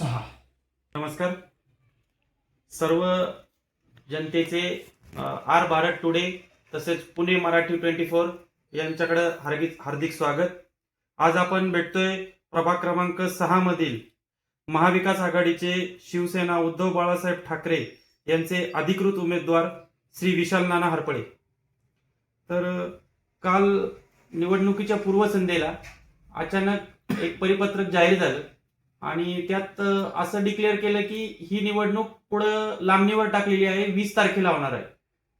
सहा. नमस्कार. सर्व जनतेचे आर भारत टुडे तसेच पुणे मराठी ट्वेंटी फोर यांच्याकडे हार्दिक हार्दिक स्वागत. आज आपण भेटतोय प्रभाग क्रमांक सहा मधील महाविकास आघाडीचे शिवसेना उद्धव बाळासाहेब ठाकरे यांचे अधिकृत उमेदवार श्री विशाल नाना हरपळे. तर काल निवडणुकीच्या पूर्वसंध्येला अचानक एक परिपत्रक जाहीर झालं. आणि त्यात असं डिक्लेअर केलं की ही निवडणूक पुढं लांबणीवर टाकलेली आहे वीस तारखेला होणार आहे.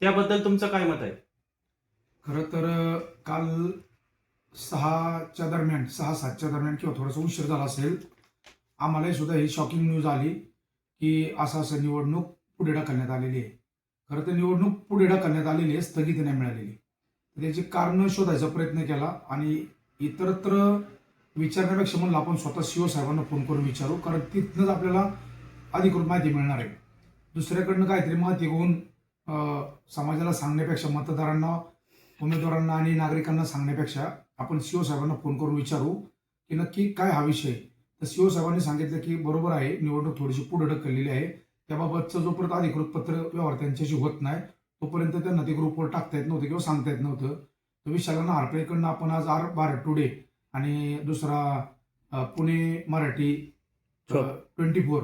त्याबद्दल तुमचं काय मत आहे? खरं तर काल सहाच्या दरम्यान सहा सातच्या दरम्यान किंवा थोडासा उशीर झाला असेल आम्हालाही सुद्धा ही शॉकिंग न्यूज आली की असं असं निवडणूक पुढे ढकलण्यात आलेली आहे. खरं तर निवडणूक पुढे ढकलण्यात आलेली आहे स्थगिती नाही मिळालेली. त्याची कारणं शोधायचा प्रयत्न केला आणि इतरत्र विचारण्यापेक्षा म्हणलं आपण स्वतः शिवसाहेबांना फोन करून विचारू कारण तिथनंच आपल्याला अधिकृत माहिती मिळणार आहे. दुसऱ्याकडनं काहीतरी माहिती घेऊन समाजाला सांगण्यापेक्षा मतदारांना उमेदवारांना आणि नागरिकांना सांगण्यापेक्षा आपण सीओ साहेबांना फोन करून विचारू की नक्की काय हा विषय तर सीओ साहेबांनी सांगितलं की बरोबर आहे निवडणूक थोडीशी पुढे ढकललेली आहे. त्याबाबतचं जोपर्यंत अधिकृत पत्र व्यवहार त्यांच्याशी होत नाही तोपर्यंत त्यांना ते ग्रुपवर टाकता येत नव्हतं किंवा सांगता येत नव्हतं. तर विशालांना हरपळेकडनं आपण आज आर भारत टुडे आणि दुसरा पुणे मराठी ट्वेंटी फोर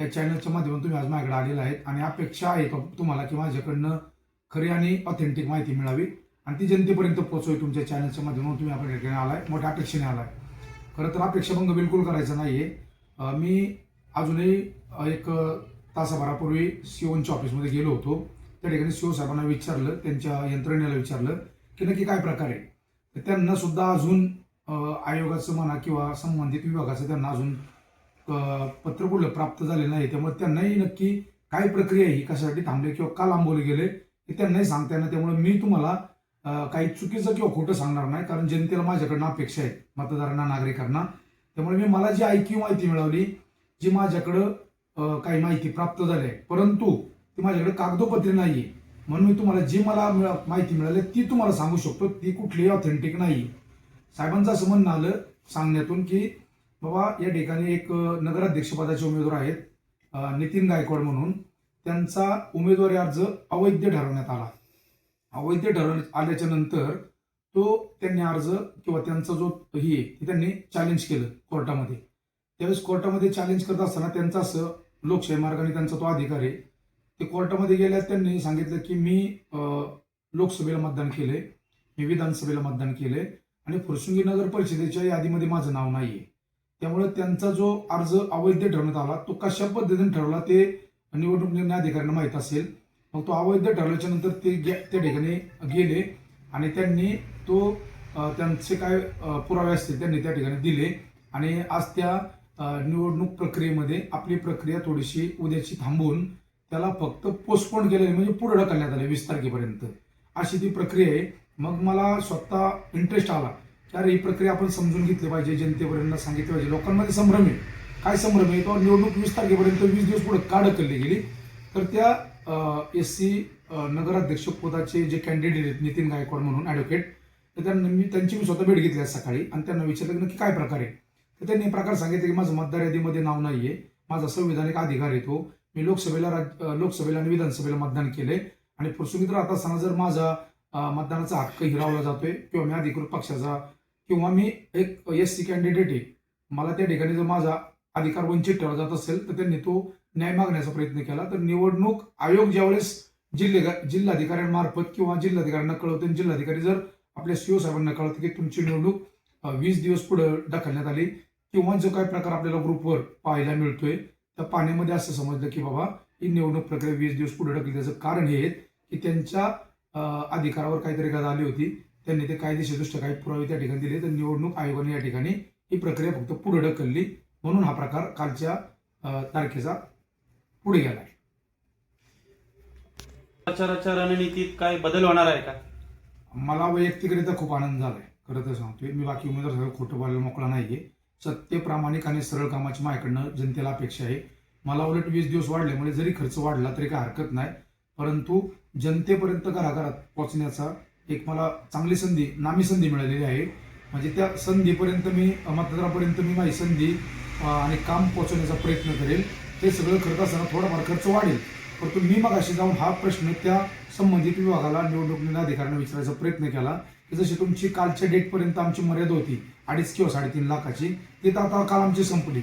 या चॅनलच्या माध्यमातून तुम्ही आज माझ्याकडे आलेला आहेत आणि अपेक्षा आहे का तुम्हाला की माझ्याकडनं खरी आणि ऑथेंटिक माहिती मिळावी आणि ती जनतेपर्यंत पोहोचवी तुमच्या चॅनलच्या माध्यमातून तुम्ही आपल्या ठिकाणी आलाय मोठ्या अपेक्षेने आलाय. खरं तर अपेक्षाभंग बिलकुल करायचं नाहीये. अं, मी अजूनही एक तासाभरापूर्वी सीओनच्या ऑफिसमध्ये गेलो होतो. त्या ठिकाणी सीओ साहेबांना विचारलं त्यांच्या यंत्रणेला विचारलं की नक्की काय प्रकार आहे? त्यांना सुद्धा अजून आयोगाचं म्हणा किंवा संबंधित विभागाचं त्यांना अजून अं, पत्र प्राप्त झाले नाही. त्यामुळे त्यांनाही नक्की काय प्रक्रिया ही कशासाठी थांबले किंवा का लांबवले गेले हे त्यांनाही सांगता येणार त्यामुळे मी तुम्हाला काही चुकीचं किंवा खोटं सांगणार नाही कारण जनतेला माझ्याकडनं अपेक्षा आहेत मतदारांना नागरिकांना. त्यामुळे मी मला जी ऐकीव माहिती मिळवली जी माझ्याकडं काही माहिती प्राप्त झाली आहे परंतु ती माझ्याकडे कागदोपत्री आहे म्हणून मी तुम्हाला जी मला माहिती मिळाली ती तुम्हाला सांगू शकतो ती कुठलीही ऑथेंटिक नाही. साहेबांचं असं म्हणणं आलं सांगण्यातून की बाबा या ठिकाणी एक नगराध्यक्षपदाचे उमेदवार आहेत नितीन गायकवाड म्हणून. त्यांचा उमेदवारी अर्ज अवैध ठरवण्यात आला. अवैध ठरवण्यात आल्याच्यानंतर तो त्यांनी अर्ज किंवा त्यांचा जो ही आहे ते त्यांनी चॅलेंज केलं कोर्टामध्ये. त्यावेळेस कोर्टामध्ये चॅलेंज करत असताना त्यांचा असं लोकशाही मार्गाने त्यांचा तो अधिकार आहे. ते कोर्टामध्ये गेल्यास त्यांनी सांगितलं की मी लोकसभेला मतदान केलंय मी विधानसभेला मतदान केलंय. आणि फुरसुंगी नगर परिषदेच्या यादीमध्ये माझं नाव नाहीये. त्यामुळे त्यांचा जो अर्ज अवैध ठरवण्यात आला तो कशा पद्धतीने ठरवला ते निवडणूक निर्णय अधिकाऱ्यांना माहीत असेल. मग तो अवैध ठरवल्याच्या नंतर ते गे- त्या ठिकाणी गेले आणि त्यांनी तो त्यांचे काय पुरावे असतील त्यांनी त्या ठिकाणी दिले. आणि आज त्या निवडणूक प्रक्रियेमध्ये आपली प्रक्रिया थोडीशी उद्याची थांबवून त्याला फक्त पोस्टपोन केलेली म्हणजे पुढे ढकलण्यात आले वीस तारखेपर्यंत. अशी ती प्रक्रिया आहे. मग मला स्वतः इंटरेस्ट आला. की अरे ही प्रक्रिया आपण समजून घेतली पाहिजे जनतेपर्यंत सांगितली पाहिजे. लोकांमध्ये संभ्रम आहे. काय संभ्रम आहे? तो निवडणूक वीस तारखेपर्यंत वीस दिवस पुढे का ढकलली गेली? तर त्या एस सी नगराध्यक्ष पदाचे जे कॅन्डिडेट आहेत नितीन गायकवाड म्हणून ॲडव्होकेट तर त्यांना मी त्यांची मी स्वतः भेट घेतली आज सकाळी. आणि त्यांना विचारलं की नक्की काय प्रकार आहे? तर त्यांनी प्रकार सांगितले की माझं मतदार यादीमध्ये नाव नाही आहे माझा संविधानिक अधिकार येतो मी लोकसभेला राज- लोकसभेला आणि विधानसभेला मतदान केले आणि प्रसंगित आता असताना जर माझा मतदानाचा हक्क हिरावला जातोय किंवा मी अधिकृत पक्षाचा किंवा मी एक एस सी कॅन्डिडेट आहे. मला त्या ठिकाणी जर माझा अधिकार वंचित ठेवला जात असेल तर त्यांनी तो न्याय मागण्याचा प्रयत्न केला. तर निवडणूक आयोग ज्यावेळेस जिल्हे जिल्हाधिकाऱ्यांमार्फत किंवा जिल्हाधिकाऱ्यांना कळवते आणि जिल्हाधिकारी जर आपल्या सीओ साहेबांना कळवते की तुमची निवडणूक वीस दिवस पुढे ढकलण्यात आली किंवा जो काही प्रकार आपल्याला ग्रुपवर पाहायला मिळतोय त्या पाण्यामध्ये असं समजलं की बाबा ही निवडणूक प्रक्रिया वीस दिवस पुढे ढकलण्याचं त्याचं कारण हे आहे की त्यांच्या अधिकारावर काहीतरी गदा आली होती. त्यांनी ते कायदेशीरदृष्ट्या काही पुरावे त्या ठिकाणी दिले. तर निवडणूक आयोगाने या ठिकाणी ही प्रक्रिया फक्त पुढे ढकलली. म्हणून हा प्रकार कालच्या तारखेचा पुढे गेलाय प्रचाराच्या रणनीतीत काय बदल होणार आहे का? मला वैयक्तिकरित्या खूप आनंद झालाय. खरं तर सांगतोय मी बाकी उमेदवार सगळं खोटं बोलायला मोकळा नाहीये. सत्य प्रामाणिक आणि सरळ कामाची माझ्याकडनं जनतेला अपेक्षा आहे. मला उलट वीस दिवस वाढल्यामुळे जरी खर्च वाढला तरी काय हरकत नाही. परंतु जनतेपर्यंत घराघरात पोहोचण्याचा एक मला चांगली संधी नामी संधी मिळालेली आहे. म्हणजे त्या संधीपर्यंत मी मतदारापर्यंत मी माझी संधी आणि काम पोहोचवण्याचा प्रयत्न करेल. हे सगळं करत असताना थोडाफार खर्च वाढेल. परंतु मी मग अशी जाऊन हा प्रश्न त्या संबंधित विभागाला निवडणूक अधिकाऱ्यांना विचारायचा प्रयत्न केला की जशी तुमची कालच्या डेटपर्यंत आमची मर्यादा होती अडीच किंवा साडेतीन लाखाची ती तर आता काल आमची संपली.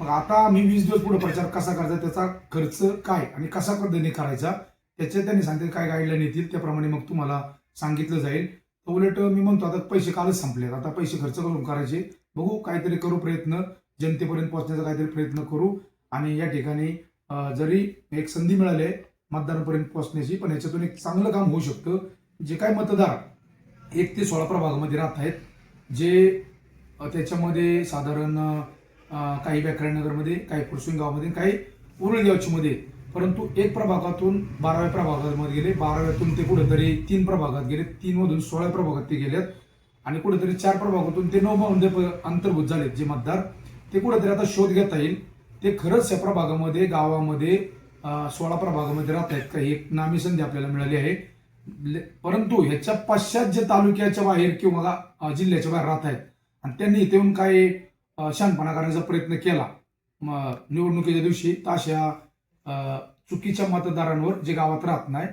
मग आता आम्ही वीस दिवस पुढे प्रचार कसा करायचा त्याचा खर्च काय आणि कसा पद्धतीने करायचा त्याचे त्यांनी सांगतील काय गाईडलाईन येतील त्याप्रमाणे मग तुम्हाला सांगितलं जाईल. तर उलट मी म्हणतो आता पैसे कालच संपलेत. आता पैसे खर्च करून करायचे. बघू काहीतरी करू प्रयत्न. जनतेपर्यंत पोहोचण्याचा काहीतरी प्रयत्न करू. आणि या ठिकाणी जरी एक संधी मिळाली आहे मतदारांपर्यंत पोहोचण्याची पण याच्यातून एक चांगलं काम होऊ शकतं. जे काय मतदार एक ते सोळा प्रभागामध्ये राहत आहेत जे त्याच्यामध्ये साधारण काही व्याकरणनगरमध्ये काही फुरसून गावामध्ये काही उरळगावचीमध्ये परंतु एक प्रभागातून बाराव्या प्रभागामध्ये गेले. बाराव्यातून ते कुठेतरी तीन प्रभागात गेले. तीन मधून सोळा प्रभागात ते गेलेत. आणि कुठेतरी चार प्रभागातून ते नऊ मध्ये प- अंतर्भूत झालेत जे मतदार. ते कुठेतरी आता शोध घेता येईल. ते खरंच या प्रभागामध्ये गावामध्ये सोळा प्रभागामध्ये राहत आहेत. का ही एक नामी संधी आपल्याला मिळाली आहे. परंतु ह्याच्या पश्चात जे तालुक्याच्या बाहेर किंवा जिल्ह्याच्या बाहेर राहत आहेत आणि त्यांनी इथे येऊन काही शांतपणा शहाणपणा करण्याचा प्रयत्न केला. मग निवडणुकीच्या दिवशी तर अशा चुकीच्या मतदारांवर जे गावात राहत नाही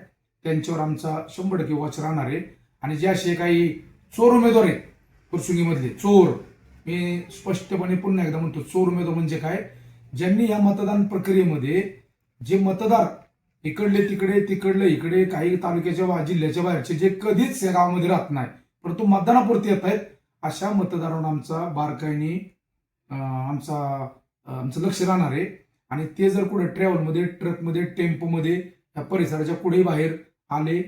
त्यांच्यावर आमचा शंभर टक्के वॉच राहणार आहे. आणि जे असे काही चोर उमेदवार आहेत कुरसुंगीमधले चोर मी स्पष्टपणे पुन्हा एकदा म्हणतो चोर उमेदवार म्हणजे काय? ज्यांनी या मतदान प्रक्रियेमध्ये जे मतदार इकडले तिकडे तिकडले इकडे काही तालुक्याच्या जिल्ह्याच्या बाहेरचे जे कधीच या गावामध्ये राहत नाही परंतु मतदानापुरती येत आहेत अशा मतदारांवर आमचा बारकाईने आमचा आमचं लक्ष राहणार आहे. आणि ते जर कुठे ट्रॅव्हलमध्ये ट्रकमध्ये टेम्पोमध्ये या परिसराच्या पुढे बाहेर आले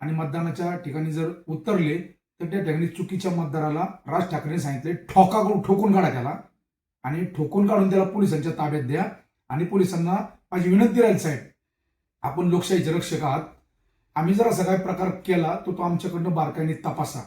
आणि मतदानाच्या ठिकाणी जर उतरले तर त्या ठिकाणी चुकीच्या मतदाराला राज ठाकरेंनी सांगितले ठोका करून ठोकून काढा त्याला. आणि ठोकून काढून त्याला पोलिसांच्या ताब्यात द्या आणि पोलिसांना माझी विनंती राहील साहेब आपण लोकशाहीचे रक्षक आहात. आम्ही जर असा काही प्रकार केला तर तो आमच्याकडनं बारकाईने तपासा.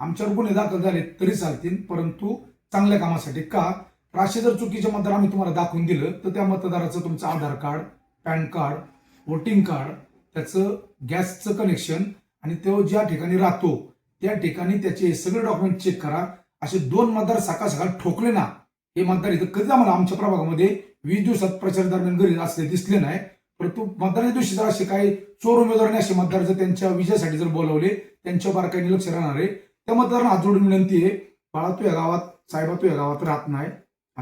आमच्यावर गुन्हे दाखल झाले तरी चालतील परंतु चांगल्या कामासाठी का? असे जर चुकीचे मतदार आम्ही तुम्हाला दाखवून दिलं तर त्या मतदाराचं तुमचं Aadhaar card PAN card voting card त्याचं गॅसचं कनेक्शन आणि तो ज्या ठिकाणी राहतो त्या ठिकाणी त्याचे सगळे डॉक्युमेंट चेक करा. असे दोन मतदार सकाळ सकाळ ठोकले ना हे मतदार इथं कधी आम्हाला आमच्या प्रभागामध्ये वीस दिवसात प्रचार दरम्यान घरी असले दिसले नाही. परंतु मतदानाच्या दिवशी जर असे काही चोर उमेदवारांनी असे मतदार जर त्यांच्या विजयासाठी जर बोलावले त्यांच्या बारकाईने लक्ष राहणार आहे त्या मतदारांना हात जोडून विनंती आहे बाळा तू या गावात साहेबा तू या गावात राहत नाही.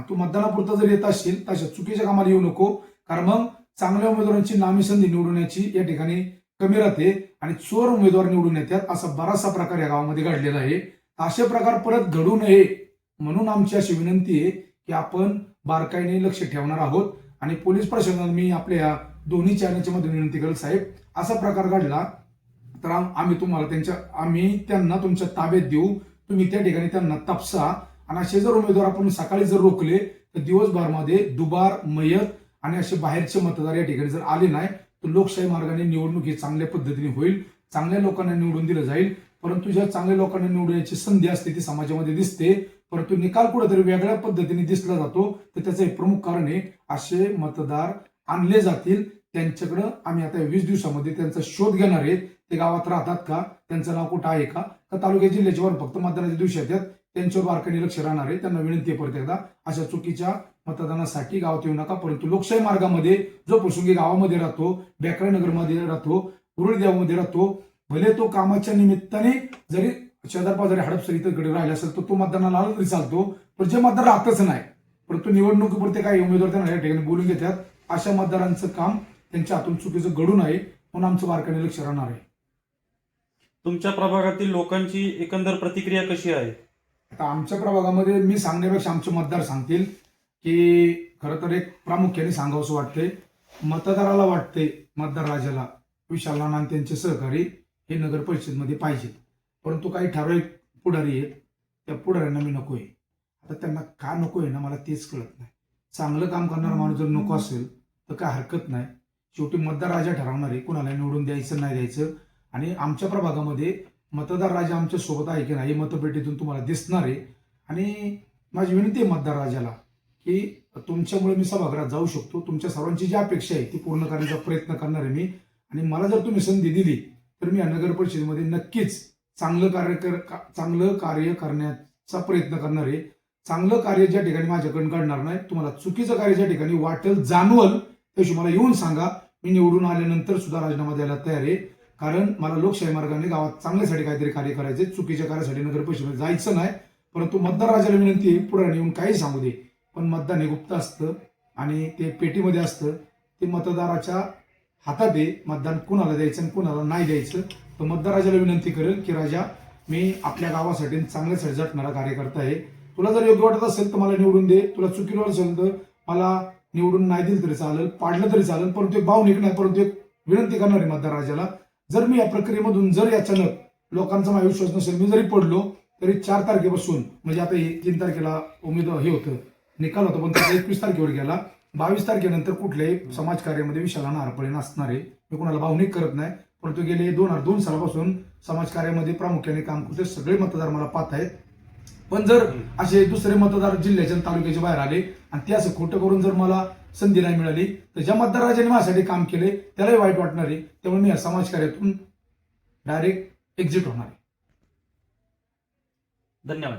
तू मतदानापुरता जर येत असशील तर अशा चुकीच्या कामाला येऊ नको. कारण मग चांगल्या उमेदवारांची नामी संधी निवडण्याची या ठिकाणी कमी राहते आणि चोर उमेदवार निवडून येतात असा बराचसा प्रकार या गावामध्ये घडलेला आहे. असे प्रकार परत घडू नये म्हणून आमची अशी विनंती आहे की आपण बारकाईने लक्ष ठेवणार आहोत. आणि पोलीस प्रशासनाला मी आपल्या दोन्ही चॅनलच्या मध्ये विनंती करेल साहेब असा प्रकार घडला तर आम्ही तुम्हाला त्यांच्या आम्ही त्यांना तुमच्या ताब्यात देऊ. तुम्ही त्या ठिकाणी त्यांना तपासा. आणि असे जर उमेदवार आपण सकाळी जर रोखले तर दिवसभरामध्ये दुबार मयत आणि असे बाहेरचे मतदार या ठिकाणी जर आले नाही तर लोकशाही मार्गाने निवडणूक ही चांगल्या पद्धतीने होईल. चांगल्या लोकांना निवडून दिलं जाईल. परंतु ज्या चांगल्या लोकांना निवडण्याची संधी असते ती समाजामध्ये दिसते. परंतु निकाल कुठेतरी वेगळ्या पद्धतीने दिसला जातो तर त्याचं एक प्रमुख कारण आहे असे मतदार आणले जातील. त्यांच्याकडं आम्ही आता वीस दिवसामध्ये त्यांचा शोध घेणार आहेत ते गावात राहतात का? त्यांचं नाव कुठं आहे का? का तालुक्या जिल्ह्याच्या वर फक्त मतदानाच्या दिवशी येतात? त्यांच्यावर बारकाईने लक्ष राहणार आहे. त्यांना विनंती आहे परत एकदा अशा चुकीच्या मतदानासाठी गावात येऊ नका. परंतु लोकशाही मार्गामध्ये जो प्रसंगी गावामध्ये राहतो नगरमध्ये राहतो उरुळदेवामध्ये राहतो भले तो कामाच्या निमित्ताने जरी शेजारपा जरी हडपसर इथं कडे राहिला असेल तर तो मतदानाला आला तरी चालतो. पण जे मतदार राहतच नाही परंतु निवडणुकीपुरते काही उमेदवार त्यांना या ठिकाणी बोलून घेतात. अशा मतदारांचं काम त्यांच्या हातून चुकीचं घडून आहे. म्हणून आमचं बारकाईने लक्ष राहणार आहे. तुमच्या प्रभागातील लोकांची एकंदर प्रतिक्रिया कशी आहे? आता आमच्या प्रभागामध्ये मी सांगण्यापेक्षा आमचे मतदार सांगतील की खरं तर एक प्रामुख्याने सांगावंसं वाटते मतदाराला वाटते मतदार राजाला विशाल नाना आणि त्यांचे सहकारी हे नगर परिषदमध्ये पाहिजेत. परंतु काही ठराविक पुढारी आहेत. त्या पुढाऱ्यांना मी नको आहे आता त्यांना का नको आहे ना मला तेच कळत नाही. चांगलं काम करणारा माणूस जर नको असेल तर काय हरकत नाही. शेवटी मतदार राजा ठरवणार आहे कुणाला निवडून द्यायचं नाही द्यायचं. आणि आमच्या प्रभागामध्ये मतदार राजा आमच्यासोबत आहे की नाही हे मतपेटीतून तुम्हाला दिसणार आहे. आणि माझी विनंती आहे मतदार राजाला की तुमच्यामुळे मी सभागृहात जाऊ शकतो. तुमच्या सर्वांची जी अपेक्षा आहे ती पूर्ण करण्याचा प्रयत्न करणार आहे मी. आणि मला जर तुम्ही संधी दिली तर मी या नगर परिषदेमध्ये नक्कीच चांगलं कार्य कर का- चांगलं कार्य करण्याचा प्रयत्न करणार आहे. चांगलं कार्य ज्या ठिकाणी माझ्याकडून घडणार नाही तुम्हाला चुकीचं कार्य ज्या ठिकाणी वाटेल जाणवल त्याशी मला येऊन सांगा. मी निवडून आल्यानंतर सुद्धा राजीनामा द्यायला तयार आहे. कारण मला लोकशाही मार्गाने गावात चांगल्यासाठी काहीतरी कार्य करायचे चुकीच्या कार्यासाठी नगर परिषदेमध्ये जायचं नाही. परंतु मतदार राजाला विनंती आहे पुढे येऊन काही सांगू दे. पण मतदान हे गुप्त असतं आणि ते पेटीमध्ये असतं. ते मतदाराच्या हातात आहे. मतदान कुणाला द्यायचं आणि कुणाला नाही द्यायचं. तर मतदार राजाला विनंती करेल की राजा मी आपल्या गावासाठी चांगल्यासाठी झटणारा कार्यकर्ता आहे. तुला जर योग्य वाटत असेल तर मला निवडून दे. तुला चुकीवर असेल तर मला निवडून नाही दिलं तरी चालेल पाडलं तरी चालेल. परंतु एक भावनिक नाही परंतु एक विनंती करणार आहे मतदार राजाला जर मी या प्रक्रियेमधून जर अचानक लोकांचा माझा विश्वास नसेल मी जरी पडलो तरी चार तारखेपासून म्हणजे आता हे तीन तारखेला उमेदवार हे होतं निकाल होता पण त्याचा एकवीस तारखेवर गेला. बावीस तारखेनंतर कुठल्याही समाजकार्यामध्ये विशाला हरपळे नसणार आहे मी कोणाला भावनिक करत नाही परंतु गेले दोन हजार दोन सालापासून समाजकार्यामध्ये प्रामुख्याने काम करते सगळे मतदार मला पाहत आहेत. पण जर असे दुसरे मतदार जिल्ह्याच्या तालुक्याच्या बाहेर आले आणि ते असं खोटं करून जर मला संधी नाही मिळाली. तर ज्या मतदाराजांनी माझ्यासाठी काम केले त्यालाही वाईट वाटणार. आहे त्यामुळे मी या समाजकार्यातून डायरेक्ट एक्झिट होणार आहे. धन्यवाद.